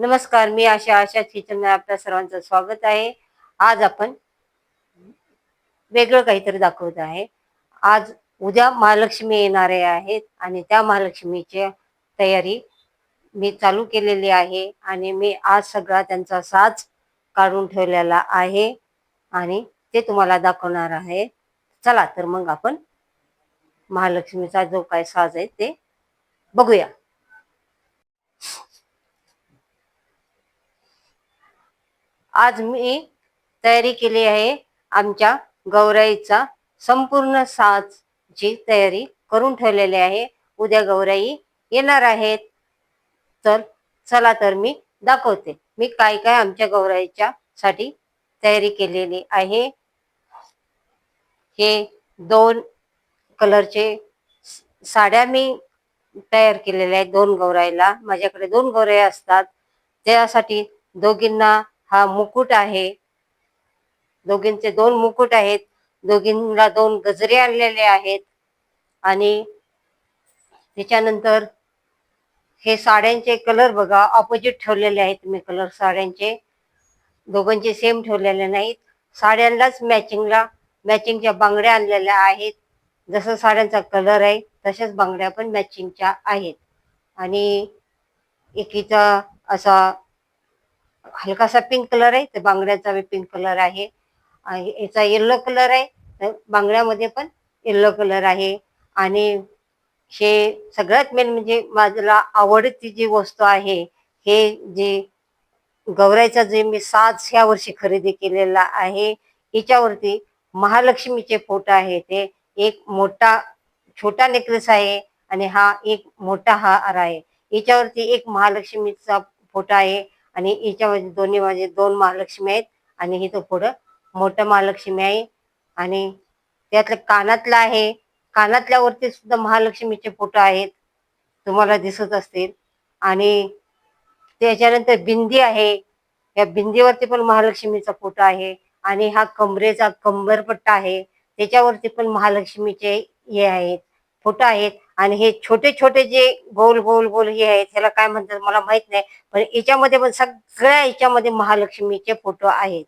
नमस्कार मी आशा आशा किचन आपल्या सर्वांचं स्वागत आहे. आज आपण वेगळं काहीतरी दाखवत आहे. आज उद्या महालक्ष्मी येणारे आहेत आणि त्या महालक्ष्मीची तयारी मी चालू केलेली आहे आणि मी आज सगळा त्यांचा साज काढून ठेवलेला आहे आणि ते तुम्हाला दाखवणार आहे. चला तर मग आपण महालक्ष्मीचा जो काय साज आहे ते बघूया. आज मी तयारी केली आहे आमच्या गौराईचा संपूर्ण साजची तयारी करून ठेवलेली आहे. उद्या गौराई येणार आहेत. तर चला तर मी दाखवते. मी काय काय आमच्या गौराईच्या साठी तयारी केलेली आहे. हे दोन कलरचे साड्या मी तयार केलेल्या आहेत दोन गौराईला. माझ्याकडे दोन गौराई असतात. त्यासाठी दोघींना हा मुकुट आहे. दोघींचे दोन मुकुट आहेत. दोघींना दोन गजरे आणलेले आहेत. आणि त्याच्यानंतर हे साड्यांचे कलर बघा ऑपोजिट ठेवलेले आहेत मी कलर साड्यांचे. दोघांचे सेम ठेवलेले नाहीत. साड्यांनाच मॅचिंगला मॅचिंगच्या बांगड्या आणलेल्या आहेत. जसं साड्यांचा कलर आहे तशाच बांगड्या पण मॅचिंगच्या आहेत. आणि एकीचा असा हलकासा पिंक कलर आहे तर बांगड्याचा बी पिंक कलर आहे. आणि याचा येल्लो कलर आहे तर बांगड्यामध्ये पण येल्लो कलर आहे. आणि हे सगळ्यात मेन म्हणजे माझ्याला आवडती जी वस्तू आहे हे जे गौराईचा जे मी साज ह्या वर्षी खरेदी केलेला आहे याच्यावरती महालक्ष्मीचे फोटो आहे ते. एक मोठा छोटा नेकलेस आहे आणि हा एक मोठा हार आहे. याच्यावरती एक महालक्ष्मीचा फोटो आहे. आणि याच्यामध्ये दोन्ही माझे दोन महालक्ष्मी आहेत. आणि हिथं पुढं मोठं महालक्ष्मी आहे. आणि त्यातलं कानातलं आहे. कानातल्यावरती सुद्धा महालक्ष्मीचे फोटो आहेत. तुम्हाला दिसत असतील. आणि त्याच्यानंतर बिंदी आहे. या बिंदीवरती पण महालक्ष्मीचा फोटो आहे. आणि हा कमरेचा कंबरपट्टा आहे. त्याच्यावरती पण महालक्ष्मीचे हे आहेत. फोटो आहेत आणि हे छोटे छोटे जे गोल गोल गोल हे आहेत ह्याला काय म्हणतात मला माहीत नाही पण याच्यामध्ये पण सगळ्या याच्यामध्ये महालक्ष्मीचे फोटो आहेत.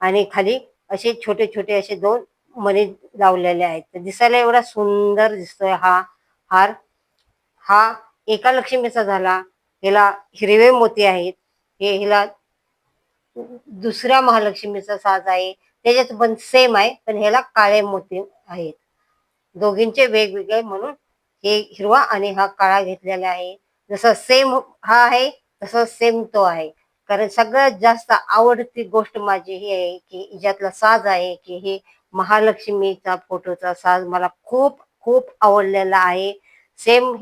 आणि खाली असे छोटे छोटे असे दोन मणी लावलेले आहेत. दिसायला एवढा सुंदर दिसतोय हा हार. हा एका लक्ष्मीचा झाला. ह्याला हिरवे मोती आहेत. हे ह्याला दुसऱ्या महालक्ष्मीचा साज आहे. त्याच्यात पण सेम आहे पण ह्याला काळे मोती आहेत. दोघींचे वेगवेगळे म्हणून हे हिरवा आणि हा काळा घेतलेला आहे. जसं सेम हा आहे तसं सेम तो आहे. कारण सगळ्यात जास्त आवडती गोष्ट माझी ही आहे की हिच्यातला साज आहे की हे महालक्ष्मीचा फोटोचा साज मला खूप खूप आवडलेला आहे. सेम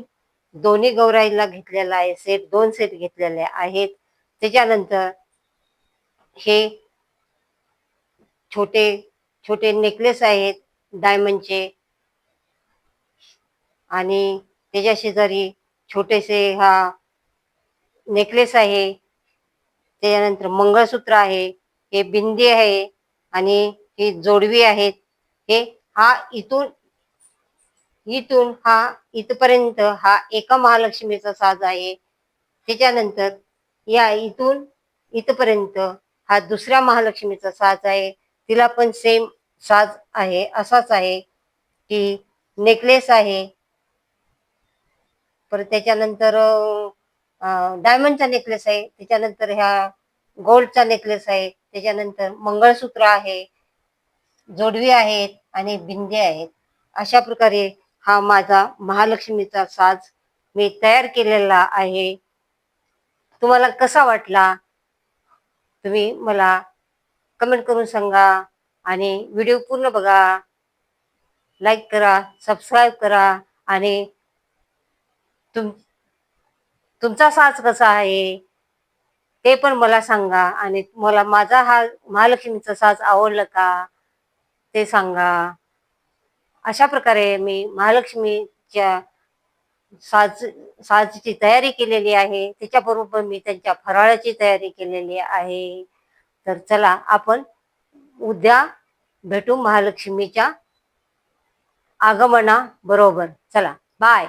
दोन्ही गौराईला घेतलेला आहे सेट दोन सेट घेतलेले आहेत. त्याच्यानंतर हे छोटे छोटे नेकलेस आहेत डायमंडचे आणि त्याच्या शेजारी छोटेसे हा नेकलेस आहे त्याच्यानंतर मंगळसूत्र आहे हे बिंदी आहे आणि ही जोडवी आहेत हे हा इथून इथून हा इथपर्यंत हा एका महालक्ष्मीचा साज आहे. त्याच्यानंतर या इथून इथपर्यंत हा दुसऱ्या महालक्ष्मीचा साज आहे. तिला पण सेम साज आहे असाच आहे की नेकलेस आहे परत त्याच्यानंतर डायमंडचा नेकलेस आहे. त्याच्यानंतर ह्या गोल्डचा नेकलेस आहे. त्याच्यानंतर मंगळसूत्र आहे. जोडवी आहेत आणि बिंदे आहेत. अशा प्रकारे हा माझा महालक्ष्मीचा साज मी तयार केलेला आहे. तुम्हाला कसा वाटला? तुम्ही मला कमेंट करून सांगा आणि व्हिडिओ पूर्ण बघा. लाईक करा सबस्क्राईब करा आणि तुम तुमचा साज कसा आहे? ते पण मला सांगा आणि मला माझा हा महालक्ष्मीचा साज आवडलं का? ते सांगा. अशा प्रकारे मी महालक्ष्मीच्या साज साजची तयारी केलेली आहे. त्याच्याबरोबर मी त्यांच्या फराळाची तयारी केलेली आहे. तर चला आपण उद्या भेटू महालक्ष्मीच्या आगमना बरोबर चला बाय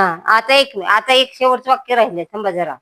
हा आता एक आता एक शेवटचं वाक्य राहिले थांबा जरा.